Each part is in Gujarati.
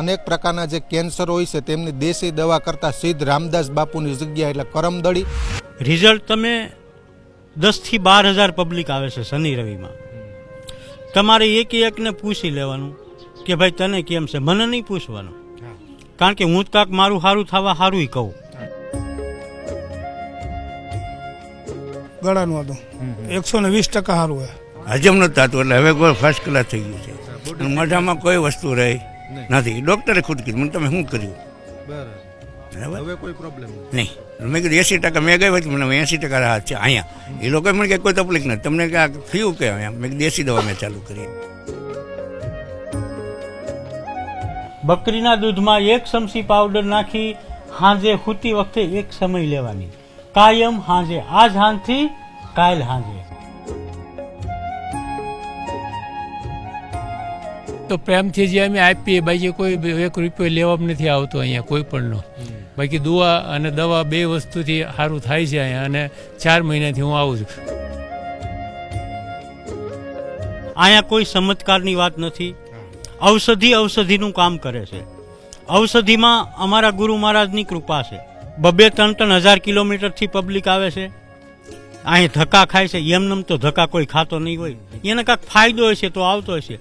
અનેક પ્રકારના જે કેન્સર હોય છે તેમની દેશી દવા કરતા સિદ્ધ રામદાસ બાપુની જગ્યા એટલે કરમદળી. રિઝલ્ટ તમે દસથી બાર હજાર પબ્લિક આવે છે શનિ રવિમાં. તમારે એક એકને પૂછી લેવાનું કે ભાઈ તને કેમ છે? મને નહીં પૂછવાનું. કારણ કે હું જ કાંક મારું સારું થવા સારું કહું. ગળાનું હતું એકસો ને વીસ ટકા સારું હજમ નતું થતું એટલે હવે કોઈ ફર્સ્ટ ક્લાસ થઈ ગયું છે. મજામાં મોઢામાં કોઈ વસ્તુ રહી. નથી. ડૉક્ટરે ખુદ કીધું. મને તમે શું કર્યું? બરાબર. હવે કોઈ પ્રોબ્લેમ નહીં. મેં કીધું એસી ટકા મેં ગઈ હતી મને એંસી ટકા રાહત છે. અહીંયા. એ લોકોએ મને કે કોઈ તકલીફ નથી. તમને કે આ થયું કે અહીંયા? મેં કીધું દેશી દવા મેં ચાલુ કરી. બકરીના દૂધમાં એક ચમચી પાવડર નાખી હાંજે સૂતી વખતે એક સમય લેવાની. કાયમ હાંજે. આજ હાંજથી કાલ હાંજે. તો પ્રેમથી જે અમે આપીએ બાકી કોઈ એક રૂપિયો લેવામાં નથી આવતો અહીંયા કોઈ પણનો. બાકી દુઆ અને દવા બે વસ્તુથી સારું થાય છે અહીંયા અને ચાર મહિનાથી હું આવું છું. અહીંયા કોઈ ચમત્કારની વાત નથી. ઔષધિ ઔષધિનું કામ કરે છે. ઔષધિમાં અમારા ગુરુ મહારાજની કૃપા છે. બબે ત્રણ ત્રણ હજાર કિલોમીટરથી પબ્લિક આવે છે. અહીં ધક્કા ખાય છે. એમનેમ તો ધક્કા કોઈ ખાતો નહીં હોય. એને કાંઈક ફાયદો હશે તો આવતો હશે.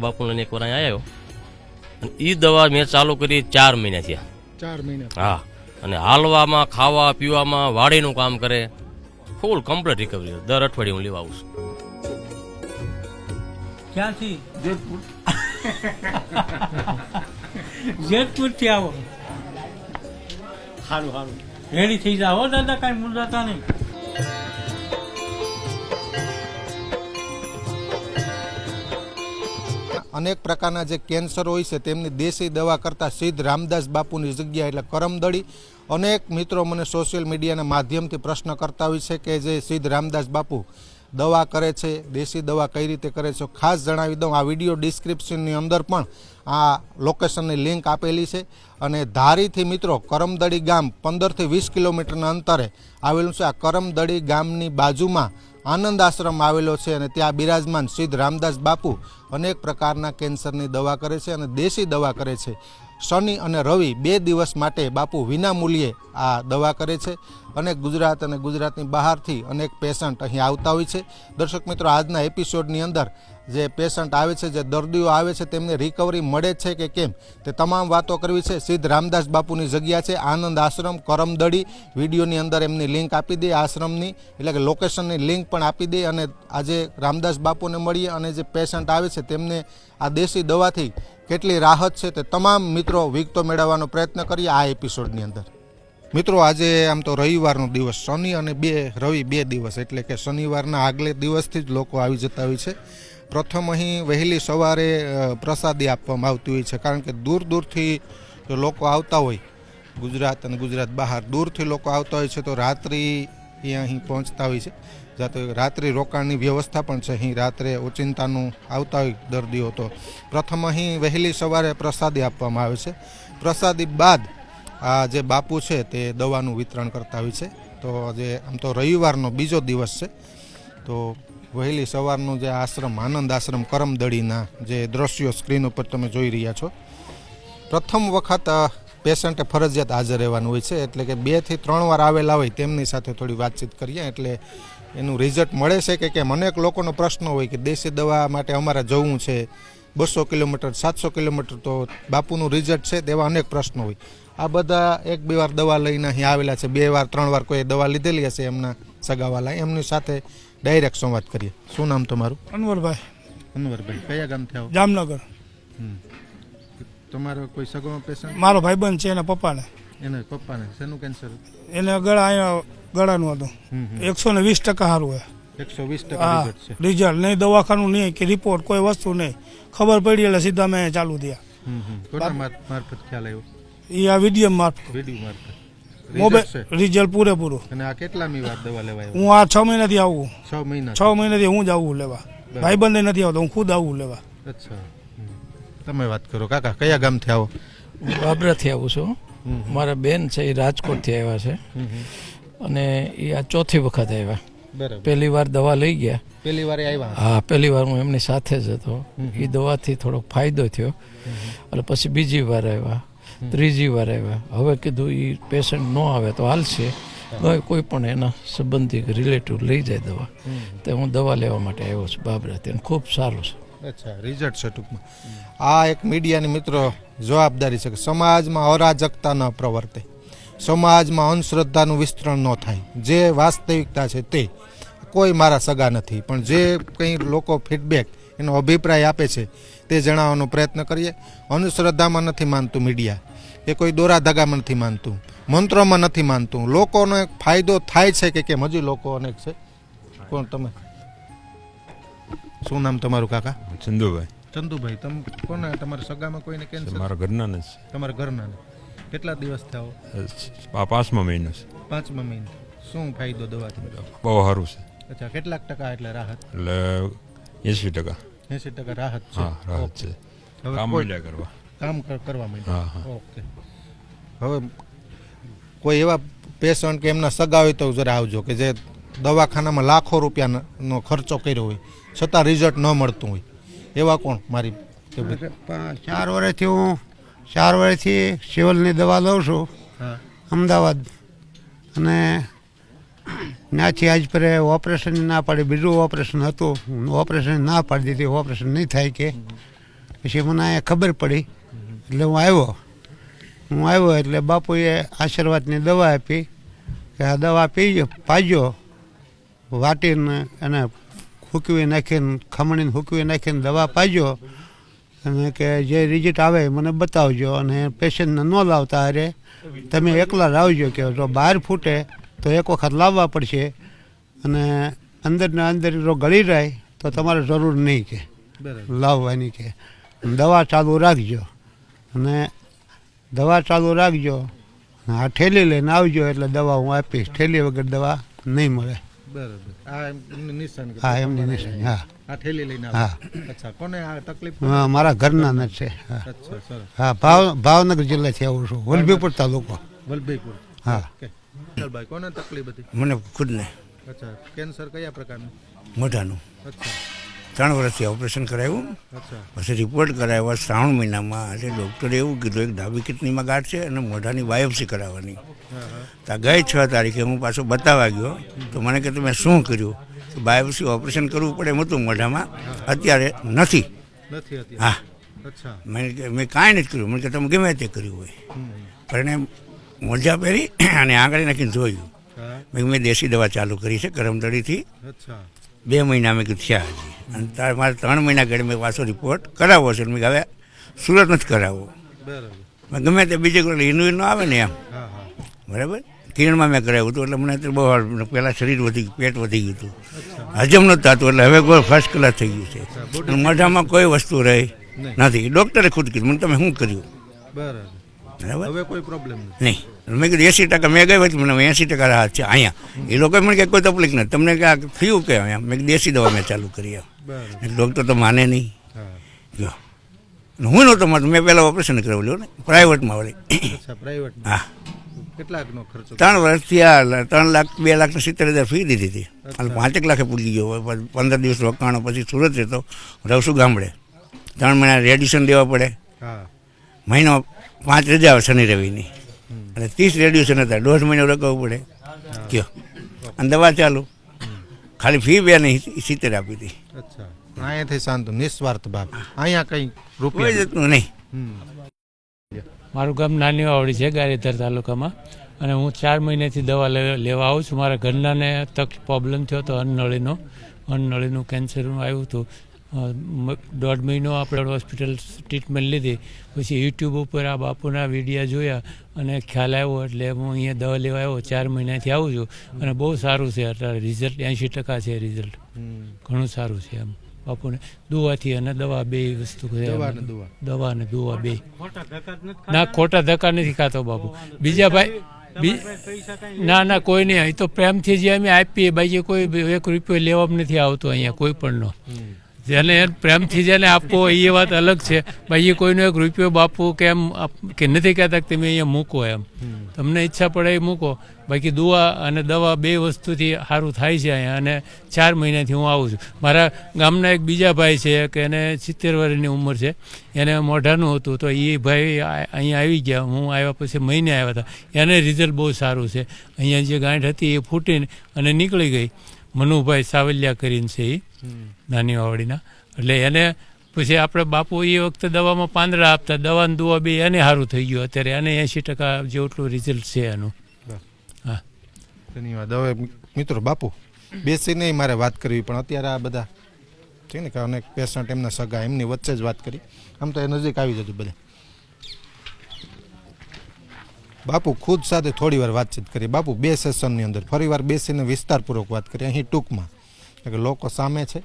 હું મારા બાપુને એક વાર અહીંયા આવ્યો અને એ દવા મેં ચાલુ કરી ચાર મહિના થયા. ચાર મહિના હા. અને હાલવામાં ખાવા પીવામાં વાડીનું કામ કરે. ફૂલ કમ્પ્લીટ રિકવરી દર અઠવાડિયે હું લેવા આવું છું. ક્યાંથી? જેતપુરથી આવો. સારું સારું રેડી થઈ જાઓ દાદા કાંઈ મુંજાતા નહીં. અનેક પ્રકારના જે કેન્સર હોય છે, તેમની દેશી દવા કરતાં સિદ્ધ રામદાસ બાપુની જગ્યા એટલે કરમદળી. અનેક મિત્રો મને સોશિયલ મીડિયાના માધ્યમથી પ્રશ્ન કરતા હોય છે કે જે સિદ્ધ રામદાસ બાપુ દવા કરે છે, દેશી દવા કઈ રીતે કરે છે, ખાસ જણાવી દઉં. આ વીડિયો ડિસ્ક્રિપ્શનની અંદર પણ આ લોકેશનની લિંક આપેલી છે અને ધારીથી મિત્રો કરમદડી ગામ પંદરથી વીસ કિલોમીટરના અંતરે આવેલું છે. આ કરમદડી ગામની બાજુમાં આનંદ આશ્રમ આવેલો છે અને ત્યાં બિરાજમાન સિદ્ધ રામદાસ બાપુ અનેક પ્રકારના કેન્સરની દવા કરે છે અને દેશી દવા કરે છે. શનિ અને રવિ બે દિવસ માટે બાપુ વિનામૂલ્યે આ દવા કરે છે. અને ગુજરાત અને ગુજરાતની બહારથી અનેક પેશન્ટ અહીં આવતા હોય છે. દર્શક મિત્રો, આજના એપિસોડની અંદર જે પેશન્ટ આવે છે, જે દર્દીઓ આવે છે, તેમને રિકવરી મળે છે કે કેમ? તે તમામ વાતો કરવી છે. સિદ્ધ રામદાસ બાપુની જગ્યા છે, આનંદ આશ્રમ, કરમદડી. વિડીયોની અંદર એમની લિંક આપી દે, આશ્રમની, એટલે કે લોકેશનની લિંક પણ આપી દે અને આજે રામદાસ બાપુને મળીએ અને જે પેશન્ટ આવે છે, તેમને આ દેશી દવાથી કેટલી રાહત છે તે તમામ મિત્રો વિગતો મેળવવાનો પ્રયત્ન કરીએ આ એપિસોડની અંદર. મિત્રો, આજે આમ તો રવિવારનો દિવસ, શનિ અને બે, રવિ બે દિવસ એટલે કે શનિવારના આગલે દિવસથી જ લોકો આવી જતા હોય છે. પ્રથમ અહીં વહેલી સવારે પ્રસાદી આપવામાં આવતી હોય છે કારણ કે દૂર દૂરથી જો લોકો આવતા હોય, ગુજરાત અને ગુજરાત બહાર દૂરથી લોકો આવતા હોય છે તો રાત્રિ એ અહીં પહોંચતા હોય છે. જાતો રાત્રિ રોકાણની વ્યવસ્થા પણ છે. અહીં રાત્રે ઓચિંતાનું આવતા હોય દર્દીઓ તો પ્રથમ અહીં વહેલી સવારે પ્રસાદી આપવામાં આવે છે. પ્રસાદી બાદ આ જે બાપુ છે તે દવાનું વિતરણ કરતા હોય છે. તો આજે આમ તો રવિવારનો બીજો દિવસ છે. તો વહેલી સવારનું જે આશ્રમ, આનંદ આશ્રમ કરમદળીના જે દ્રશ્યો સ્ક્રીન ઉપર તમે જોઈ રહ્યા છો. પ્રથમ વખત પેશન્ટે ફરજિયાત હાજર રહેવાનું હોય છે. એટલે કે બેથી ત્રણ વાર આવેલા હોય તેમની સાથે થોડી વાતચીત કરીએ. એટલે એનું રિઝલ્ટ મળે છે કે કેમ? અનેક લોકોનો પ્રશ્ન હોય કે દેશી દવા માટે અમારે જવું છે બસો કિલોમીટર સાતસો કિલોમીટર તો બાપુનું રિઝલ્ટ છે તેવા અનેક પ્રશ્નો હોય. આ બધા એક બે વાર દવા લઈને અહીં આવેલા છે બે વાર ત્રણ વાર કોઈ દવા લીધેલી હશે એમના સગાવાલા. એમની સાથે ડાયરેક્ટ સંવાદ કરીએ. શું નામ તમારું? અનવરભાઈ. અનવરભાઈ કયા ગામથી આવો? જામનગર. તમારો કોઈ સગો પેશન્ટ? મારો ભાઈબંધ છે એના પપ્પાને. એના પપ્પાને શેનું કેન્સર એને ગળા અહીંયા ગળાનું હતું. એકસો ને વીસ ટકા સારું હોય. એકસો વીસ ટકા રિઝલ્ટ નહીં દવાખાનું નહીં કે રિપોર્ટ કોઈ વસ્તુ નહીં. ખબર પડી એટલે સીધા મેં ચાલુ થયા. મારફત ખ્યાલ આવ્યો? એ આ વીડિયો મારફત. વીડિયો મારફત. મોબાઈલ રિઝલ્ટ પૂરેપૂરું. અને આ કેટલામી વાર દવા લેવા હું આ છ મહિનાથી આવું છ. મહિના. છ મહિનાથી હું જ આવું લેવા. ભાઈબંધે નથી આવતો હું ખુદ આવું લેવા. અચ્છા. તમે વાત કરો. કાકા કયા ગામથી આવો? હું બાબરાથી આવું છું. મારા બેન છે એ રાજકોટથી આવ્યા છે. અને એ આ ચોથી વખત આવ્યા. પહેલી વાર દવા લઈ ગયા. પહેલી વાર આવ્યા? હા પહેલી વાર હું એમની સાથે જ હતો. એ દવાથી થોડોક ફાયદો થયો. એટલે પછી બીજી વાર આવ્યા. ત્રીજી વાર આવ્યા. હવે કીધું એ પેશન્ટ ન આવે તો હાલશે. કોઈ પણ એના સંબંધિક રિલેટિવ લઈ જાય દવા. તો હું દવા લેવા માટે આવ્યો છું બાબરાથી. અને ખૂબ સારું છે. અચ્છા રિઝલ્ટ છે ટૂંકમાં. આ એક મીડિયાની મિત્રો જવાબદારી છે કે સમાજમાં અરાજકતા ન પ્રવર્તે. સમાજમાં અંધશ્રદ્ધાનું વિસ્તરણ ન થાય. જે વાસ્તવિકતા છે તે કોઈ મારા સગા નથી. પણ જે કંઈ લોકો ફીડબેક એનો અભિપ્રાય આપે છે તે જણાવવાનો પ્રયત્ન કરીએ. અંધશ્રદ્ધામાં નથી માનતું મીડિયા એ કોઈ દોરા ધગામાં નથી માનતું. મંત્રોમાં નથી માનતું. લોકોનો એક ફાયદો થાય છે કે કેમ? હજી લોકો અનેક છે. કોણ તમે? શું નામ તમારું કાકા? ચંદુભાઈ ચંદુભાઈ તમ કોને? તમારા સગામાં કોઈને કેન્સર મારા ઘરના જ તમારા ઘરના કેટલા દિવસ થયા આ પાંચમા મહિનો છે. પાંચમા મહિનો. શું ફાયદો દવાથી બહુ સારું છે. અચ્છા કેટલાક ટકા એટલે રાહત? એટલે એંસી ટકા. એસી ટકા રાહત છે? હા રાહત છે. હવે કામ મળ્યા કરવા. કામ કર- કરવા માંડ્યા. હા. ઓકે. હવે કોઈ એવા પેશન્ટ કે એમના સગા હોય તો જરા આવજો કે જે દવાખાનામાં લાખો રૂપિયાનો ખર્ચો કર્યો હોય છતાં રિઝલ્ટ ન મળતું હોય. એવા કોણ મારી ચાર વર્ષથી હું ચાર વર્ષથી સિવિલની દવા લઉં છું. અમદાવાદ. અને ત્યાંથી આજ પર ઓપરેશન ના પાડી બીજું ઓપરેશન હતું. ઓપરેશન ના પાડી દીધી ઓપરેશન નહીં થાય કે. પછી મને અહીંયા ખબર પડી એટલે હું આવ્યો. હું આવ્યો એટલે બાપુએ આશીર્વાદની દવા આપી. કે આ દવા પીજો પાજો વાટીને એને હૂકવી નાખીને ખમણીને હૂકવી નાખીને દવા પાજો. અને કે જે રિઝલ્ટ આવે મને બતાવજો અને પેશન્ટને ન લાવતા અરે તમે એકલા લાવજો કે જો બહાર ફૂટે તો એક વખત લાવવા પડશે. અને અંદરના અંદર જો ગળી જાય તો તમારે જરૂર નહીં કે લાવવાની કે. દવા ચાલુ રાખજો. અને દવા ચાલુ રાખજો. આ ઠેલી લઈને આવજો એટલે દવા હું આપીશ. ઠેલી વગર દવા નહીં મળે. બરાબર. આ નિશાન હા એમની નિશાની હા. આ થેલી લઈને હા. અચ્છા કોને આ તકલીફ હા, મારા ઘરના છે હા. અચ્છા સરસ. હા ભાવ ભાવનગર જિલ્લાથી આવું છું. વલભીપુર તાલુકો. વલભીપુર. હા. વિઠ્ઠલભાઈ કોને તકલીફ હતી? મને ખુદને. અચ્છા કેન્સર કયા પ્રકારનું? મોઢાનું. અચ્છા. ત્રણ વર્ષથી ઓપરેશન કરાવ્યું પછી રિપોર્ટ કરાવ્યા શ્રાવણ મહિનામાં એટલે ડૉક્ટરે એવું કીધું એક ડાબી કિડનીમાં ગાંઠ છે અને મોઢાની બાયોપ્સી કરાવવાની. તો ગઈ છ તારીખે હું પાછો બતાવવા ગયો. તો મને કે તમે શું કર્યું? તો બાયોપ્સી ઓપરેશન કરવું પડે એમ હતું મોઢામાં. અત્યારે નથી. હા. મેં મેં કાંઈ નથી કર્યું. મને કે તમે ગમે તે કર્યું હોય. પણ એને મોજા પહેરી અને આંગળી નાખીને જોયું મેં મેં દેશી દવા ચાલુ કરી છે કરમદળીથી. અચ્છા. બે મહિના મેં કીધું થયા હજી. અને તાર મારે ત્રણ મહિના ઘડી મેં પાછો રિપોર્ટ કરાવવો છે. મેં હવે સુરત નથી કરાવવો. બરાબર. મેં ગમે તે બીજે કોઈ હિન્દુ હિન્દુ આવે ને એમ. બરાબર? કિરણમાં મેં કરાવ્યું હતું એટલે મને અત્યારે બહુ. પહેલાં શરીર વધી ગયું પેટ વધી ગયું હતું. હજમ નહોતું થતું એટલે હવે કોઈ ફર્સ્ટ ક્લાસ થઈ ગયું છે. મોઢામાં કોઈ વસ્તુ રહી નથી. ડૉક્ટરે ખુદ કીધું મને તમે શું કર્યું? બરાબર. બરાબર? હવે કોઈ પ્રોબ્લેમ નહીં. મેં કીધું એંસી ટકા. મેં ગઈ હતી મને એંસી ટકા રાહત છે. અહીંયા. એ લોકો મને કે કોઈ તકલીફ નથી. તમને કે આ થયું કે અહીંયા? મેં દેશી દવા મેં ચાલુ કરી ડૉક્ટર તો માને નહીં. જો. હું નહોતો માનતો મેં પહેલાં ઓપરેશન કરાવેલું ને. પ્રાઇવેટમાં વળી. પ્રાઇવેટ હા. કેટલાકનો ખર્ચો? ત્રણ વર્ષથી આ ત્રણ લાખ બે લાખ સિત્તેર હજાર ફી દીધી હતી. હાલ પાંચેક લાખે પૂરી ગયો. પંદર દિવસ રોકાણો પછી સુરત રહેતો રવસુ ગામડે. ત્રણ મહિના રેડિશન દેવા પડે. મહિનો પાંચ રજા આવે શનિ રવિની. અને ત્રીસ રેડિયેશન હતા દોઢ મહિનો રોકાવવું પડે. કયો. અને દવા ચાલુ. ખાલી ફી બે નહીં સિત્તેર આપી હતી. અચ્છા. અહીંયાથી શાંત નિસ્વાર્થ ભાવ. અહીંયા કંઈ રૂપિયા જતું નહીં. મારું ગામ નાની વાવડી છે ગારેધર તાલુકામાં. અને હું ચાર મહિનેથી દવા લેવા આવું છું. મારા ઘરનાને તક પ્રોબ્લેમ થયો હતો અન્નળીનો અન્નળીનું કેન્સરનું આવ્યું હતું. દોઢ મહિનો આપણે હોસ્પિટલ ટ્રીટમેન્ટ લીધી. પછી યુટ્યુબ ઉપર આ બાપુના વિડીયા જોયા અને ખ્યાલ આવ્યો એટલે હું અહીંયા દવા લેવા આવ્યો. ચાર મહિનાથી આવું છું. અને બહુ સારું છે અત્યારે રિઝલ્ટ એંશી ટકા છે રિઝલ્ટ ઘણું સારું છે એમ. બાપુને દુવાથી અને દવા બે વસ્તુ દવા ને દુવા. દવા અને દુવા બે. ના? ખોટા ધક્કા નથી ખાતો બાપુ. બીજા ભાઈ ના ના કોઈ નહીં. અહીં તો પ્રેમથી જે અમે આપીએ બાકી કોઈ એક રૂપિયો લેવામાં નથી આવતો અહીંયા કોઈ પણનો જેને પ્રેમથી જેને આપવો એ વાત અલગ છે. બાકી કોઈનો એક રૂપિયો બાપવું કે એમ કે નથી કહેતા કે તમે અહીંયા મૂકો એમ. તમને ઈચ્છા પડે એ મૂકો. બાકી દુઆ અને દવા બે વસ્તુથી સારું થાય છે અહીંયા અને ચાર મહિનાથી હું આવું છું. મારા ગામના એક બીજા ભાઈ છે કે એને સિત્તેર વર્ષની ઉંમર છે. એને મોઢાનું હતું તો એ ભાઈ અહીંયા આવી ગયા. હું આવ્યા પછી મહિને આવ્યા હતા. એને રિઝલ્ટ બહુ સારું છે. અહીંયા જે ગાંઠ હતી એ ફૂટીને અને નીકળી ગઈ. મનુભાઈ સાવલિયા કરીને છે એ નાની વાવડીના એટલે એને પછી આપણે બાપુ એ વખતે દવામાં પાંદડા આપતા દવાનું દુવા બી એને સારું થઈ ગયું. અત્યારે એને એંશી ટકા જેટલું રિઝલ્ટ છે એનું. હા. ધન્યવાદ હવે મિત્રો બાપુ બેસીને મારે વાત કરવી પણ અત્યારે આ બધા છે ને કે અનેક પેશન્ટ એમના સગા એમની વચ્ચે જ વાત કરી. આમ તો એ નજીક આવી જતું બધા. બાપુ ખુદ સાથે થોડી વાર વાતચીત કરી. બાપુ બે સેશનની અંદર ફરીવાર બેસીને વિસ્તારપૂર્વક વાત કરી. અહીં ટૂંકમાં કે લોકો સામે છે.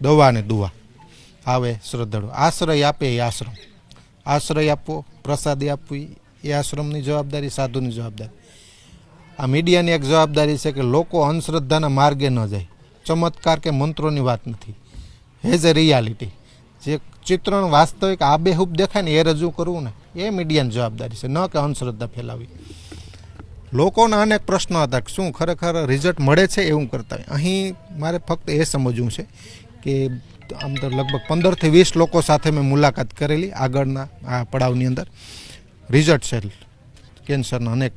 દવા ને દુવા. આવે શ્રદ્ધાળુ. આશ્રય આપે એ આશ્રમ. આશ્રય આપવો, પ્રસાદી આપવી, એ આશ્રમની જવાબદારી, સાધુની જવાબદારી. આ મીડિયાની એક જવાબદારી છે કે લોકો અંધશ્રદ્ધાના માર્ગે ન જાય. ચમત્કાર કે મંત્રોની વાત નથી. હેઝ એ રિયાલિટી જે ચિત્રણ વાસ્તવિક આબેહૂબ દેખાય ને એ રજૂ કરવું ને, એ મીડિયાની જવાબદારી છે. ન કે અંધશ્રદ્ધા ફેલાવી લોકોના અનેક પ્રશ્નો હતા કે શું ખરેખર રિઝલ્ટ મળે છે એવું કરતા અહીં મારે ફક્ત એ સમજવું છે કે આમ તો લગભગ પંદરથી વીસ લોકો સાથે મેં મુલાકાત કરેલી આગળના આ પડાવની અંદર. રિઝલ્ટ છે કેન્સરના અનેક